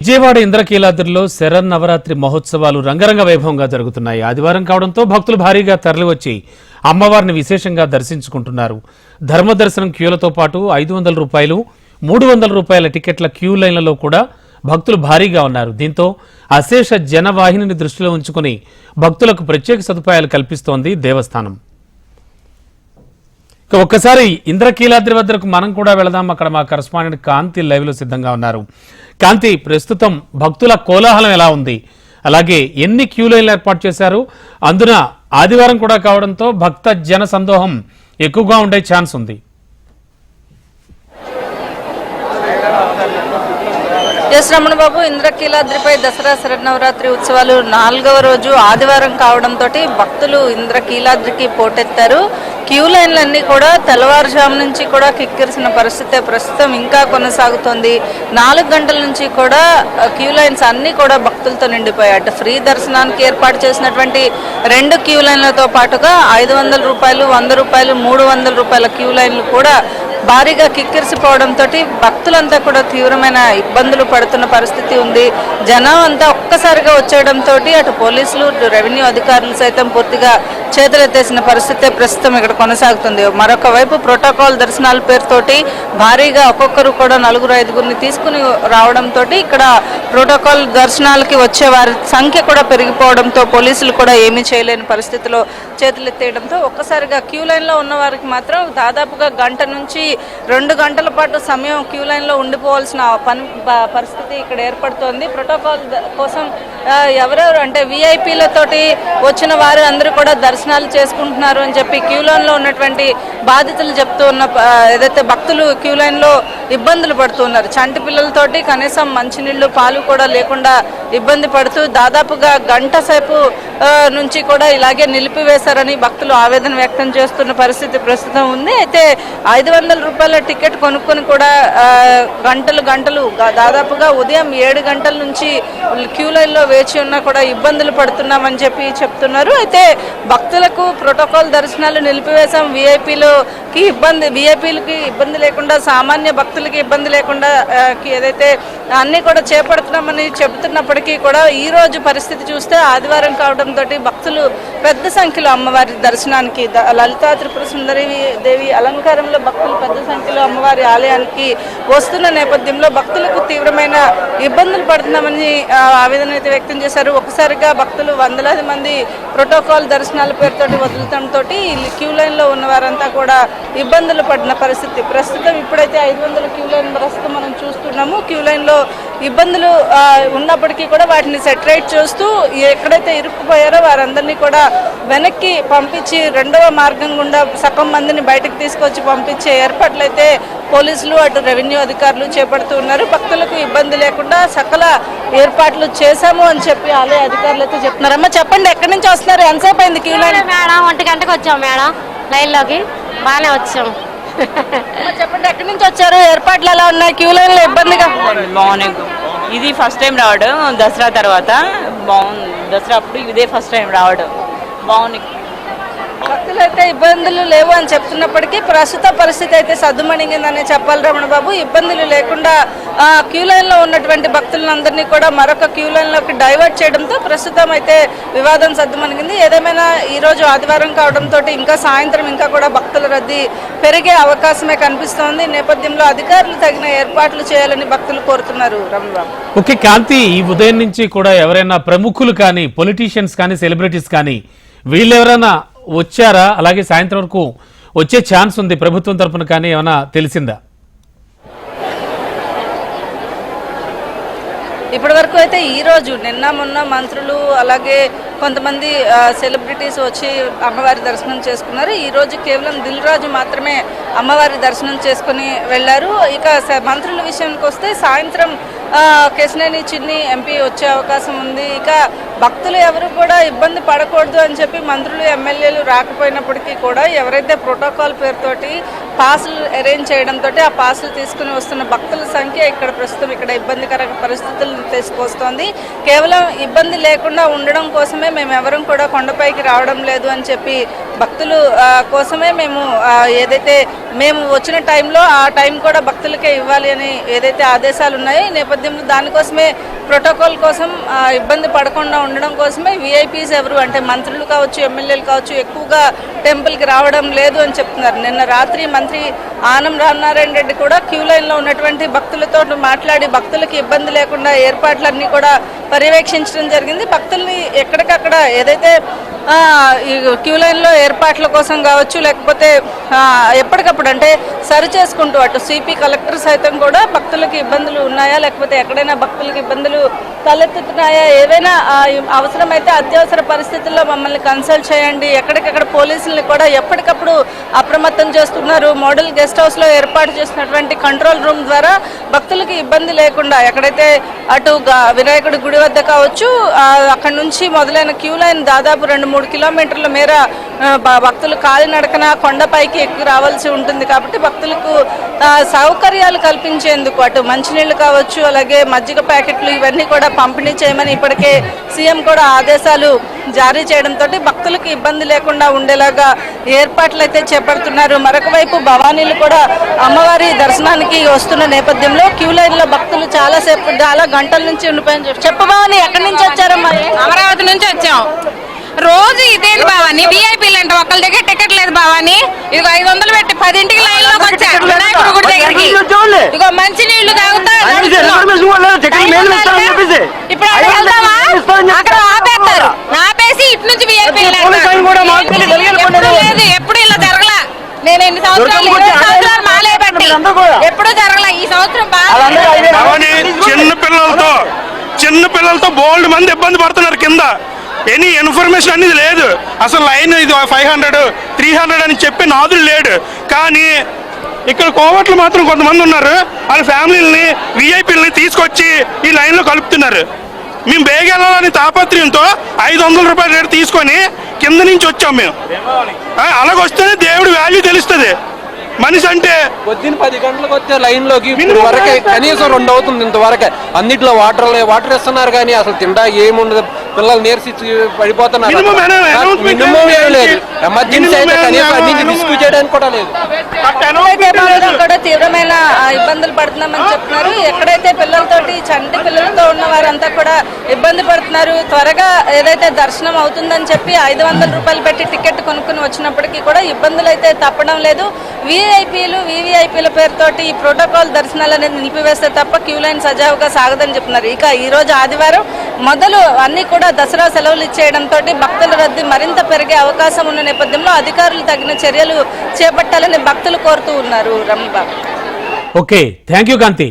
విజయవాడ ఇంద్రకీలాద్రిలో శరణ్ నవరాత్రి మహోత్సవాలు రంగరంగ వైభవంగా జరుగుతున్నాయి. ఆదివారం కావడంతో భక్తులు భారీగా తరలివచ్చి అమ్మవారిని విశేషంగా దర్శించుకుంటున్నారు. ధర్మ దర్శనం క్యూలతో పాటు ఐదు వందల రూపాయలు మూడు వందల రూపాయల టికెట్ల క్యూ లైన్లలో కూడా భక్తులు భారీగా ఉన్నారు. దీంతో అశేష జనవాహినిని దృష్టిలో ఉంచుకుని భక్తులకు ప్రత్యేక సదుపాయాలు కల్పిస్తోంది దేవస్థానం. ఒక్కసారి ఇంద్రకీలాద్రి వద్దకు మనం కూడా వెళదాం. అక్కడ మా కరస్పాండెంట్ కాంతి లైవ్లో సిద్ధంగా ఉన్నారు. కాంతి ప్రస్తుతం భక్తుల కోలాహలం ఎలా ఉంది? అలాగే ఎన్ని క్యూ లైన్లు ఏర్పాటు చేశారు? అందున ఆదివారం కూడా కావడంతో భక్త జన సందోహం ఎక్కువగా ఉండే ఛాన్స్ ఉంది. ఎస్ రమణ బాబు ఇంద్రకీలాద్రిపై దసరా శరన్నవరాత్రి ఉత్సవాలు నాలుగవ రోజు ఆదివారం కావడంతో భక్తులు ఇంద్రకీలాద్రికి పోటెత్తారు. క్యూ లైన్లన్నీ కూడా తెల్లవారుజాము నుంచి కూడా కిక్కిరిసిన పరిస్థితే ప్రస్తుతం ఇంకా కొనసాగుతోంది. నాలుగు గంటల నుంచి కూడా క్యూ లైన్స్ అన్నీ కూడా భక్తులతో నిండిపోయాయి. అటు ఫ్రీ దర్శనానికి ఏర్పాటు చేసినటువంటి రెండు క్యూ లైన్లతో పాటుగా ఐదు వందల రూపాయలు వంద రూపాయలు మూడు వందల రూపాయల క్యూ లైన్లు కూడా భారీగా కిక్కిరిసిపోవడంతో భక్తులంతా కూడా తీవ్రమైన ఇబ్బందులు పడుతున్న పరిస్థితి ఉంది. జనం అంతా ఒక్కసారిగా వచ్చేయడంతో అటు పోలీసులు రెవెన్యూ అధికారులు సైతం పూర్తిగా చేతులెత్తేసిన పరిస్థితే ప్రస్తుతం ఇక్కడ కొనసాగుతుంది. మరొక వైపు ప్రోటోకాల్ దర్శనాల పేరుతోటి భారీగా ఒక్కొక్కరు కూడా నలుగురు ఐదుగురిని తీసుకుని రావడంతో ఇక్కడ ప్రోటోకాల్ దర్శనాలకి వచ్చే వారి సంఖ్య కూడా పెరిగిపోవడంతో పోలీసులు కూడా ఏమీ చేయలేని పరిస్థితిలో చేతులెత్తేయడంతో ఒక్కసారిగా క్యూ లైన్లో ఉన్న వారికి మాత్రం దాదాపుగా గంట నుంచి రెండు గంటల పాటు సమయం క్యూ లైన్లో ఉండిపోవాల్సిన పని పరిస్థితి ఇక్కడ ఏర్పడుతోంది. ప్రోటోకాల్ కోసం ఎవరెవరు అంటే విఐపీలతోటి వచ్చిన వారు అందరూ కూడా దర్శనాలు చేసుకుంటున్నారు అని చెప్పి క్యూ లైన్లో ఉన్నటువంటి బాధితులు చెప్తూ ఉన్న ఏదైతే భక్తులు క్యూ లైన్లో ఇబ్బందులు పడుతున్నారు. చంటి పిల్లలతోటి కనీసం మంచినీళ్ళు పాలు కూడా లేకుండా ఇబ్బంది పడుతూ దాదాపుగా గంట సేపు నుంచి కూడా ఇలాగే నిలిపివేశారని భక్తులు ఆవేదన వ్యక్తం చేస్తున్న పరిస్థితి ప్రస్తుతం ఉంది. అయితే ఐదు వందల రూపాయల టికెట్ కొనుక్కొని కూడా గంటలు గంటలు దాదాపుగా ఉదయం ఏడు గంటల నుంచి క్యూ లైన్లో వేచి ఉన్నా కూడా ఇబ్బందులు పడుతున్నామని చెప్పి చెప్తున్నారు. అయితే భక్తులకు ప్రోటోకాల్ దర్శనాలు నిలిపివేశాం. విఐపీలకి ఇబ్బంది విఐపీలకి ఇబ్బంది లేకుండా సామాన్య రైతులకి ఇబ్బంది లేకుండా ఏదైతే అన్నీ కూడా చేపడుతున్నామని చెబుతున్నప్పటికీ కూడా ఈ రోజు పరిస్థితి చూస్తే ఆదివారం కావడంతో భక్తులు పెద్ద సంఖ్యలో అమ్మవారి దర్శనానికి ద- లలితా త్రిపుర సుందరి దేవి అలంకారంలో భక్తులు పెద్ద సంఖ్యలో అమ్మవారి ఆలయానికి వస్తున్న నేపథ్యంలో భక్తులకు తీవ్రమైన ఇబ్బందులు పడుతున్నామని ఆవేదన అయితే వ్యక్తం చేశారు. ఒకసారిగా భక్తులు వందలాది మంది ప్రోటోకాల్ దర్శనాల పేరుతోటి వదులుతంతో క్యూ లైన్లో ఉన్న వారంతా కూడా ఇబ్బందులు పడిన పరిస్థితి. ప్రస్తుతం ఇప్పుడైతే ఐదు వందల క్యూ లైన్ ప్రస్తుతం మనం చూస్తున్నాము. క్యూ లైన్లో ఇబ్బందులు ఉన్నప్పటికీ కూడా వాటిని సెటరేట్ చేస్తూ ఎక్కడైతే ఇరుక్కుపోయారో వారందరినీ కూడా వెనక్కి పంపించి రెండవ మార్గం గుండా సగం మందిని బయటకు తీసుకొచ్చి పంపించే ఏర్పాట్లు అయితే పోలీసులు అటు రెవెన్యూ అధికారులు చేపడుతూ ఉన్నారు. భక్తులకు ఇబ్బంది లేకుండా సకల ఏర్పాట్లు చేశాము అని చెప్పి ఆలయ అధికారులు అయితే చెప్తున్నారు అమ్మ చెప్పండి ఎక్కడి నుంచి వస్తున్నారు? ఎంతసేపు అయింది క్యూ లైన్ మేడం ఒంటి గంటకు వచ్చాం మేడం లైన్లోకి బాగానే వచ్చాం. అమ్మ, చెప్పండి ఎక్కడి నుంచి వచ్చారు? ఏర్పాట్లు ఎలా ఉన్నాయి? క్యూ లైన్లో ఇబ్బందిగా? బాగున్నాయి. ఇది ఫస్ట్ టైం రావడం దసరా తర్వాత. బాగుంది. దసరా అప్పుడు ఇదే ఫస్ట్ టైం రావడం. బాగుంది. భక్తులు అయితే ఇబ్బందులు లేవు అని చెప్తున్నప్పటికీ ప్రస్తుత పరిస్థితి అయితే సద్దుమణిగిందని చెప్పాలి రమణ బాబు. ఇబ్బందులు లేకుండా ఆ, క్యూ లైన్లో ఉన్నటువంటి భక్తులందరినీ కూడా మరొక క్యూ లైన్లోకి డైవర్ట్ చేయడంతో ప్రస్తుతం అయితే వివాదం సద్దుమణిగింది. ఏదేమైనా ఈరోజు ఆదివారం కావడంతో ఇంకా సాయంత్రం ఇంకా కూడా భక్తుల రద్దీ పెరిగే అవకాశమే కనిపిస్తోంది. నేపథ్యంలో అధికారులు తగిన ఏర్పాట్లు చేయాలని భక్తులు కోరుతున్నారు రమణ బాబు. ఓకే కాంతి ఈ ఉదయం నుంచి కూడా ఎవరైనా ప్రముఖులు కానీ పొలిటీషియన్స్ కానీ సెలబ్రిటీస్ కానీ వీళ్ళు ఎవరైనా వచ్చారా? అలాగే సాయంత్రం వరకు వచ్చే ఛాన్స్ ఉంది. ప్రభుత్వం తరపున కానీ ఏమైనా తెలిసిందా? ఇప్పటి వరకు అయితే ఈ రోజు నిన్న మొన్న మంత్రులు అలాగే కొంతమంది సెలబ్రిటీస్ వచ్చి అమ్మవారి దర్శనం చేసుకున్నారు. ఈరోజు కేవలం దిల్ రాజు మాత్రమే అమ్మవారి దర్శనం చేసుకుని వెళ్ళారు. ఇక మంత్రుల విషయానికి వస్తే సాయంత్రం ఆ, కేశినేని చిన్ని ఎంపీ వచ్చే అవకాశం ఉంది. ఇక భక్తులు ఎవరు కూడా ఇబ్బంది పడకూడదు అని చెప్పి మంత్రులు ఎమ్మెల్యేలు రాకపోయినప్పటికీ కూడా ఎవరైతే ప్రోటోకాల్ పేరుతోటి పాసులు అరేంజ్ చేయడంతో ఆ పాసులు తీసుకుని వస్తున్న భక్తుల సంఖ్య ఇక్కడ ప్రస్తుతం ఇక్కడ ఇబ్బందికర పరిస్థితులను తీసుకొస్తోంది. కేవలం ఇబ్బంది లేకుండా ఉండడం కోసమే మేము ఎవరం కూడా కొండపైకి రావడం లేదు అని చెప్పి భక్తులు కోసమే మేము ఏదైతే మేము వచ్చిన టైంలో ఆ టైం కూడా భక్తులకే ఇవ్వాలి అని ఏదైతే ఆదేశాలు ఉన్నాయో ఈ నేపథ్యంలో దానికోసమే ప్రోటోకాల్ కోసం ఇబ్బంది పడకుండా ఉండడం కోసమే విఐపీస్ ఎవరు అంటే మంత్రులు కావచ్చు ఎమ్మెల్యేలు కావచ్చు ఎక్కువగా టెంపుల్కి రావడం లేదు అని చెప్తున్నారు. నిన్న రాత్రి మంత్రి ఆనం రామనారాయణ రెడ్డి కూడా క్యూ లైన్లో ఉన్నటువంటి భక్తులతో మాట్లాడి భక్తులకి ఇబ్బంది లేకుండా ఏర్పాట్లన్నీ కూడా పర్యవేక్షించడం జరిగింది. భక్తుల్ని ఎక్కడికక్కడ ఏదైతే క్యూ లైన్లో ఏర్పాట్ల కోసం కావచ్చు లేకపోతే ఎప్పటికప్పుడు అంటే సరి చేసుకుంటూ అటు సిపి కలెక్టర్ సైతం కూడా భక్తులకి ఇబ్బందులు ఉన్నాయా లేకపోతే ఎక్కడైనా భక్తులకి ఇబ్బందులు తలెత్తుతున్నాయా? ఏవైనా అవసరమైతే అత్యవసర పరిస్థితుల్లో మమ్మల్ని కన్సల్ట్ చేయండి. ఎక్కడికక్కడ పోలీసుల్ని కూడా ఎప్పటికప్పుడు అప్రమత్తం చేస్తున్నారు. మోడల్ గెస్ట్ హౌస్లో ఏర్పాటు చేసినటువంటి కంట్రోల్ రూమ్ ద్వారా భక్తులకి ఇబ్బంది లేకుండా ఎక్కడైతే అటు వినాయకుడి గుడి వద్ద కావచ్చు అక్కడ నుంచి మొదలైన క్యూ లైన్ దాదాపు రెండు మూడు కిలోమీటర్ల మేర భక్తులు కాలినడకన కొండపైకి ఎక్కువ రావాల్సి ఉంటుంది కాబట్టి భక్తులకు సౌకర్యాలు కల్పించేందుకు అటు మంచినీళ్ళు కావచ్చు అలాగే మజ్జిగ ప్యాకెట్లు ఇవన్నీ కూడా పంపిణీ చేయమని ఇప్పటికే సీఎం కూడా ఆదేశాలు జారీ చేయడంతో భక్తులకు ఇబ్బంది లేకుండా ఉండేలాగా ఏర్పాట్లు అయితే చేపడుతున్నారు. మరొక వైపు భవానీలు కూడా అమ్మవారి దర్శనానికి వస్తున్న నేపథ్యంలో క్యూ లైన్లో భక్తులు చాలా సేపు చాలా గంటల నుంచి ఉండిపోయిన చెప్పు. భవాని ఎక్కడి నుంచి వచ్చారమ్మా? అమరావతి నుంచి వచ్చాం. రోజు ఇదేంటి బావాని విఐపీలు అంటే ఒకళ్ళ దగ్గర టికెట్ లేదు బావాని ఇదిగో ఐదు వందలు పెట్టి పదింటికి లైన్లోకి వచ్చా వినాయకుడు గుడి దగ్గరికి. ఇదిగో మంచి నీళ్ళు తాగుతా ఇప్పుడు ఎప్పుడు లేదు ఎప్పుడు ఇలా జరగలా? నేను ఎన్ని సంవత్సరాలు ఇరవై సంవత్సరాలు మాలే పెట్టి ఎప్పుడు జరగలా? ఈ సంవత్సరం బాగా అవని చిన్న పిల్లలతో చిన్న పిల్లలతో బోల్డ్ మంది ఇబ్బంది పడుతున్నారు కింద. ఎనీ ఇన్ఫర్మేషన్ అనేది లేదు. అసలు లైన్ ఇది ఫైవ్ హండ్రెడ్ త్రీ హండ్రెడ్ అని చెప్పి నాదులు లేడు. కానీ ఇక్కడ కోవట్లు మాత్రం కొంతమంది ఉన్నారు. వాళ్ళ ఫ్యామిలీని విఐపీలని తీసుకొచ్చి ఈ లైన్లో కలుపుతున్నారు. మేము బేగ వెళ్ళాలని తాపత్రయంతో ఐదు వందల రూపాయల రేటు తీసుకొని కింద నుంచి వచ్చాం మేము. అలాగొస్తేనే దేవుడి వాల్యూ తెలుస్తుంది. మనిషి అంటే పొద్దున్న పది గంటలకు వచ్చే లైన్లోకి వరకే కనీసం రెండు అవుతుంది ఇంతవరకే. అన్నిట్లో వాటర్ వాటర్ ఇస్తున్నారు కానీ అసలు తిండా ఏముండదు. పిల్లలు నేర్చి పడిపోతున్నారు మినిమం ఏం లేదు? ఎమర్జెన్సీ అయితే Minimum కనీసం అన్ని minimum రిస్క్ చేయడానికి కూడా లేదు. కూడా తీవ్రమైన ఆ, ఇబ్బందులు పడుతున్నామని చెప్తున్నారు. ఎక్కడైతే పిల్లలతోటి చంటి పిల్లలతో ఉన్న వారంతా కూడా ఇబ్బంది పడుతున్నారు. త్వరగా ఏదైతే దర్శనం అవుతుందని చెప్పి ఐదు వందల రూపాయలు పెట్టి టికెట్ కొనుక్కుని వచ్చినప్పటికీ కూడా ఇబ్బందులు అయితే తప్పడం లేదు. వీఐపీలు వీవీఐపీల పేరుతోటి ఈ ప్రోటోకాల్ దర్శనాలు అనేది నిలిపివేస్తే తప్ప క్యూ లైన్ సజావుగా సాగదని చెప్తున్నారు. ఇక ఈ రోజు ఆదివారం మొదలు అన్ని కూడా దసరా సెలవులు ఇచ్చేయడంతో భక్తుల రద్దీ మరింత పెరిగే అవకాశం ఉన్న నేపథ్యంలో అధికారులు తగిన చర్యలు చేపట్టాలని భక్తులు కోరుతూ ఉన్నారు. Ramanababu okay thank you Kanti.